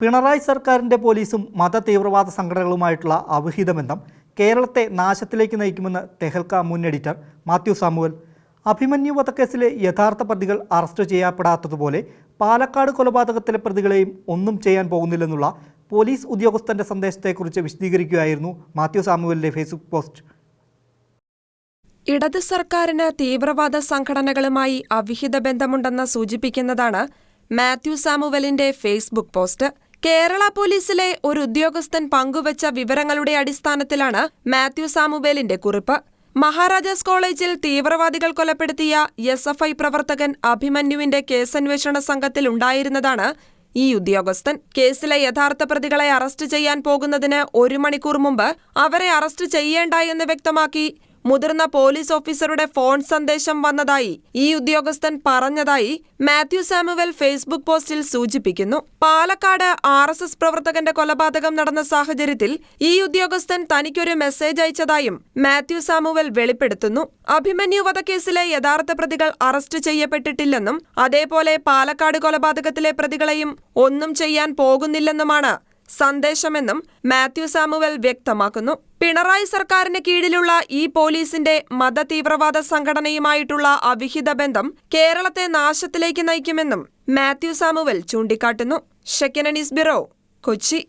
പിണറായി സർക്കാരിന്റെ പോലീസും മത തീവ്രവാദ സംഘടനകളുമായിട്ടുള്ള അവിഹിത ബന്ധം കേരളത്തെ നാശത്തിലേക്ക് നയിക്കുമെന്ന് തെഹൽക്ക മുൻ എഡിറ്റർ മാത്യു സാമുവൽ. അഭിമന്യു വധക്കേസിലെ യഥാർത്ഥ പ്രതികൾ അറസ്റ്റ് ചെയ്യപ്പെടാത്തതുപോലെ പാലക്കാട് കൊലപാതകത്തിലെ പ്രതികളെയും ഒന്നും ചെയ്യാൻ പോകുന്നില്ലെന്നുള്ള പോലീസ് ഉദ്യോഗസ്ഥന്റെ സന്ദേശത്തെക്കുറിച്ച് വിശദീകരിക്കുകയായിരുന്നു മാത്യു സാമുവലിന്റെ ഫേസ്ബുക്ക് പോസ്റ്റ്. ഇടത് സർക്കാരിന് തീവ്രവാദ സംഘടനകളുമായി അവിഹിത ബന്ധമുണ്ടെന്ന് സൂചിപ്പിക്കുന്നതാണ് മാത്യു സാമുവലിന്റെ ഫേസ്ബുക്ക് പോസ്റ്റ്. കേരള പോലീസിലെ ഒരു ഉദ്യോഗസ്ഥൻ പങ്കുവച്ച വിവരങ്ങളുടെ അടിസ്ഥാനത്തിലാണ് മാത്യു സാമുവേലിന്റെ കുറിപ്പ്. മഹാരാജാസ് കോളേജിൽ തീവ്രവാദികൾ കൊലപ്പെടുത്തിയ എസ് എഫ് ഐ പ്രവർത്തകൻ അഭിമന്യുവിന്റെ കേസന്വേഷണ സംഘത്തിൽ ഉണ്ടായിരുന്നതാണ് ഈ ഉദ്യോഗസ്ഥൻ. കേസിലെ യഥാർത്ഥ പ്രതികളെ അറസ്റ്റ് ചെയ്യാൻ പോകുന്നതിന് ഒരു മണിക്കൂർ മുമ്പ് അവരെ അറസ്റ്റ് ചെയ്യേണ്ട എന്ന് വ്യക്തമാക്കി മുതിർന്ന പോലീസ് ഓഫീസറുടെ ഫോൺ സന്ദേശം വന്നതായി ഈ ഉദ്യോഗസ്ഥൻ പറഞ്ഞതായി മാത്യു സാമുവൽ ഫേസ്ബുക്ക് പോസ്റ്റിൽ സൂചിപ്പിക്കുന്നു. പാലക്കാട് ആർ എസ് എസ് പ്രവർത്തകന്റെ കൊലപാതകം നടന്ന സാഹചര്യത്തിൽ ഈ ഉദ്യോഗസ്ഥൻ തനിക്കൊരു മെസ്സേജ് അയച്ചതായും മാത്യു സാമുവൽ വെളിപ്പെടുത്തുന്നു. അഭിമന്യു വധക്കേസിലെ യഥാർത്ഥ പ്രതികൾ അറസ്റ്റ് ചെയ്യപ്പെട്ടിട്ടില്ലെന്നും അതേപോലെ പാലക്കാട് കൊലപാതകത്തിലെ പ്രതികളെയും ഒന്നും ചെയ്യാൻ പോകുന്നില്ലെന്നുമാണ് സന്ദേശമെന്നും മാത്യു സാമുവൽ വ്യക്തമാക്കുന്നു. പിണറായി സർക്കാരിന് കീഴിലുള്ള ഈ പോലീസിന്റെ മതതീവ്രവാദ സംഘടനയുമായിട്ടുള്ള അവിഹിത ബന്ധം കേരളത്തെ നാശത്തിലേക്ക് നയിക്കുമെന്നും മാത്യു സാമുവൽ ചൂണ്ടിക്കാട്ടുന്നു. ഷെക്കനനീസ് ബ്യൂറോ കൊച്ചി.